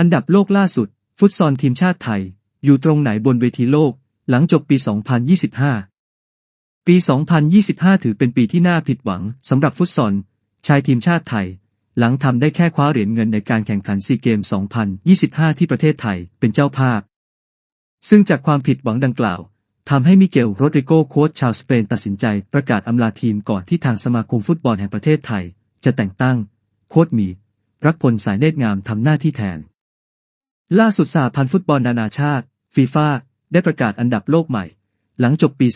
อันดับโลกล่าสุด ฟุตซอลทีมชาติไทย อยู่ตรงไหนบนเวทีโลก หลังจบปี 2025 ปี 2025 ถือเป็นปีที่น่าผิดหวังสำหรับฟุตซอลชายทีมชาติไทย หลังทำได้แค่คว้าเหรียญเงินในการแข่งขันซีเกม 2025 ที่ประเทศไทยเป็นเจ้าภาพ ซึ่งจากความผิดหวังดังกล่าวทำให้มิเกลโรดริโกโค้ชชาวสเปนตัดสินใจประกาศอำลาทีมก่อนที่ทางสมาคมฟุตบอลแห่งประเทศไทย จะแต่งตั้ง โค้ชมี รักพลสายเนตรงามทำหน้าที่แทน ล่าสุดสหพันธ์ฟุตบอลนานาชาติฟีฟ่าได้ประกาศอันดับโลกใหม่ หลังจบปี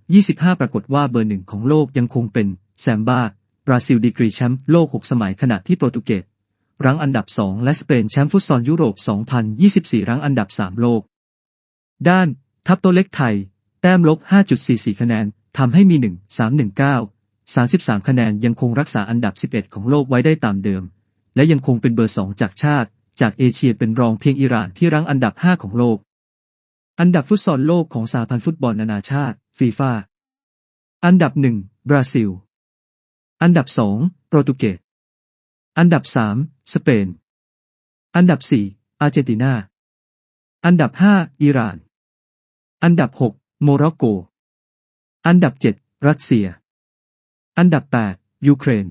2025 ปรากฏว่าเบอร์หนึ่งของโลกยังคงเป็นแซมบ้าบราซิลดีกรีแชมป์โลก 6 สมัยขณะที่โปรตุเกสรั้งอันดับ 2 และสเปนแชมป์ฟุตซอลยุโรป 2024 รั้งอันดับ 3 โลก ด้าน ทัพโตวเล็กไทย แต้มลบ 5.44 คะแนนทำให้มี 1 319 33 คะแนนยังคงรักษาอันดับ 11 ของโลกไว้ได้ตามเดิม และยังคงเป็นเบอร์ 2 จากชาติ จากเอเชียเป็นรองเพียงอิหร่านที่รั้งอันดับ 5 ของโลก อันดับฟุตซอลโลกของสหพันธ์ฟุตบอลนานาชาติฟีฟ่าอันดับ1บราซิล อันดับ2โปรตุเกส อันดับ3สเปน อันดับ4อาร์เจนตินา อันดับ5อิหร่าน อันดับ6โมร็อกโก อันดับ7รัสเซีย อันดับ8ยูเครน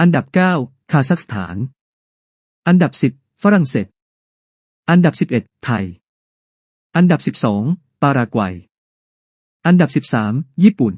อันดับ9คาซัคสถาน อันดับ10ฝรั่งเศส อันดับ11ไทย อันดับ12ปารากวัย อันดับ13ญี่ปุ่น